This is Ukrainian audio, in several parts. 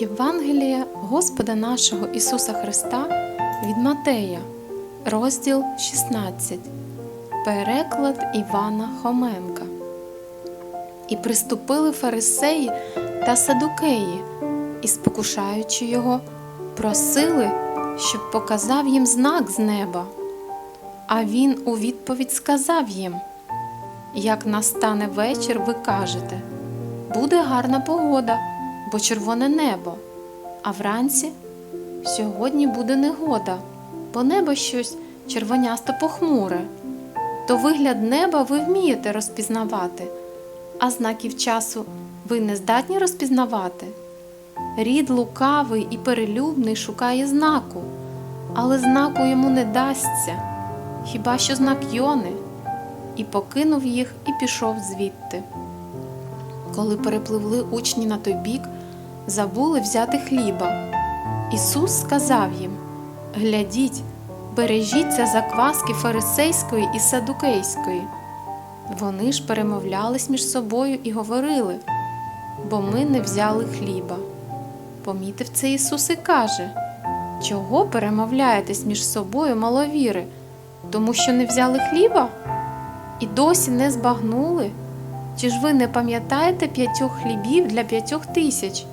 Євангелія Господа нашого Ісуса Христа від Матея, розділ 16, переклад Івана Хоменка. І приступили фарисеї та садукеї, і, спокушаючи його, просили, щоб показав їм знак з неба. А він у відповідь сказав їм: Як настане вечір, ви кажете, буде гарна погода, бо червоне небо, а вранці сьогодні буде негода, бо небо щось червонясто похмуре. То вигляд неба ви вмієте розпізнавати, а знаків часу ви не здатні розпізнавати. Рід лукавий і перелюбний шукає знаку, але знаку йому не дасться, хіба що знак Йони, і покинув їх і пішов звідти. Коли перепливли учні на той бік, забули взяти хліба. Ісус сказав їм: Глядіть, бережіться закваски фарисейської і садукейської. Вони ж перемовлялись між собою і говорили, бо ми не взяли хліба. Помітив це Ісус і каже: Чого перемовляєтесь між собою, маловіри, тому що не взяли хліба? І досі не збагнули? Чи ж ви не пам'ятаєте п'ятьох хлібів для п'ятьох тисяч?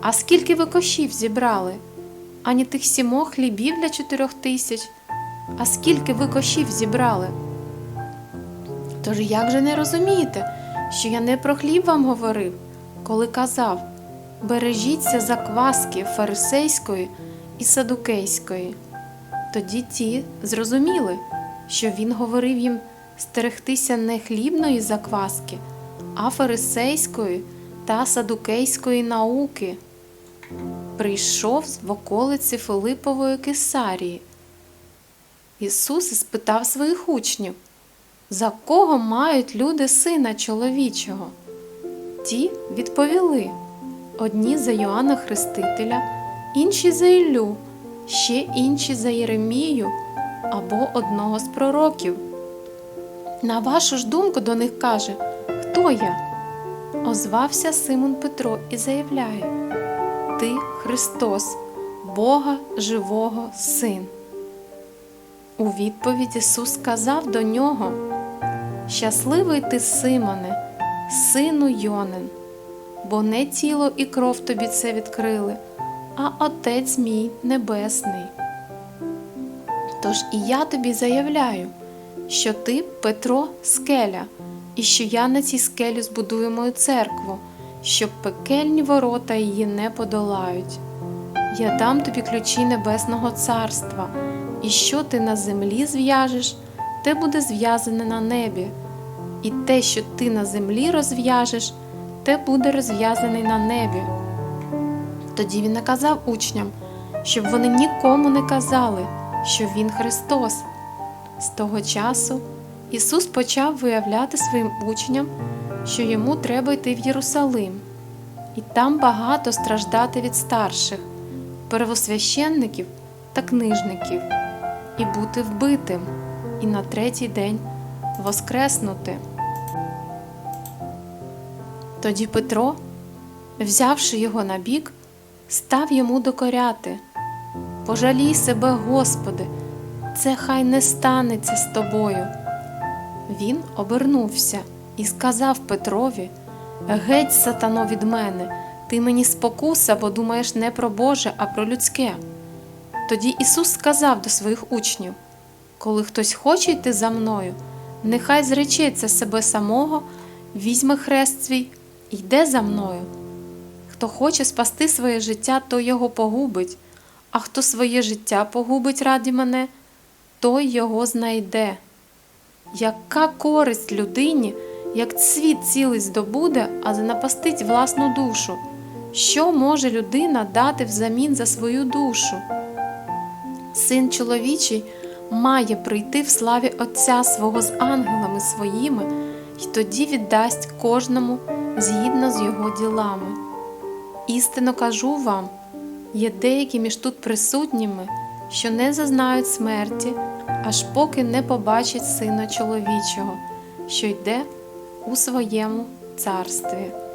А скільки ви кошів зібрали? Ані тих сімох хлібів для чотирьох тисяч? А скільки ви кошів зібрали? Тож як же не розумієте, що я не про хліб вам говорив, коли казав бережіться закваски фарисейської і садукейської? Тоді ті зрозуміли, що він говорив їм стерегтися не хлібної закваски, а фарисейської та садукейської науки. Прийшов в околиці Филипової Кесарії. Ісус спитав своїх учнів, за кого мають люди сина чоловічого? Ті відповіли одні за Йоанна Хрестителя, інші за Іллю, ще інші за Єремію або одного з пророків. На вашу ж думку до них каже, хто я? Озвався Симон Петро і заявляє: Ти Христос, Бога живого Син. У відповідь Ісус сказав до нього: Щасливий ти, Симоне, сину Йонин, бо не тіло і кров тобі це відкрили, а Отець мій Небесний. Тож і я тобі заявляю, що ти Петро скеля, і що я на цій скелі збудую мою церкву, щоб пекельні ворота її не подолають. Я дам тобі ключі Небесного Царства, і що ти на землі зв'яжеш, те буде зв'язане на небі, і те, що ти на землі розв'яжеш, те буде розв'язане на небі. Тоді він наказав учням, щоб вони нікому не казали, що Він Христос. З того часу Ісус почав виявляти своїм учням, що йому треба йти в Єрусалим, і там багато страждати від старших, первосвященників та книжників, і бути вбитим, і на третій день воскреснути. Тоді Петро, взявши його на бік, став йому докоряти. Пожалій себе, Господи, це хай не станеться з тобою. Він обернувся і сказав Петрові: Геть, сатано, від мене, ти мені спокуса, бо думаєш не про Боже, а про людське. Тоді Ісус сказав до своїх учнів: Коли хтось хоче йти за мною, нехай зречеться себе самого, візьме хрест свій йде за мною. Хто хоче спасти своє життя, то його погубить, а хто своє життя погубить раді мене, той його знайде. Яка користь людині, як світ цілий здобуде, а занапастить власну душу? Що може людина дати взамін за свою душу? Син чоловічий має прийти в славі Отця свого з ангелами своїми, і тоді віддасть кожному згідно з його ділами. Істинно кажу вам, є деякі між тут присутніми, що не зазнають смерті, аж поки не побачать Сина чоловічого, що йде у своєму царстві.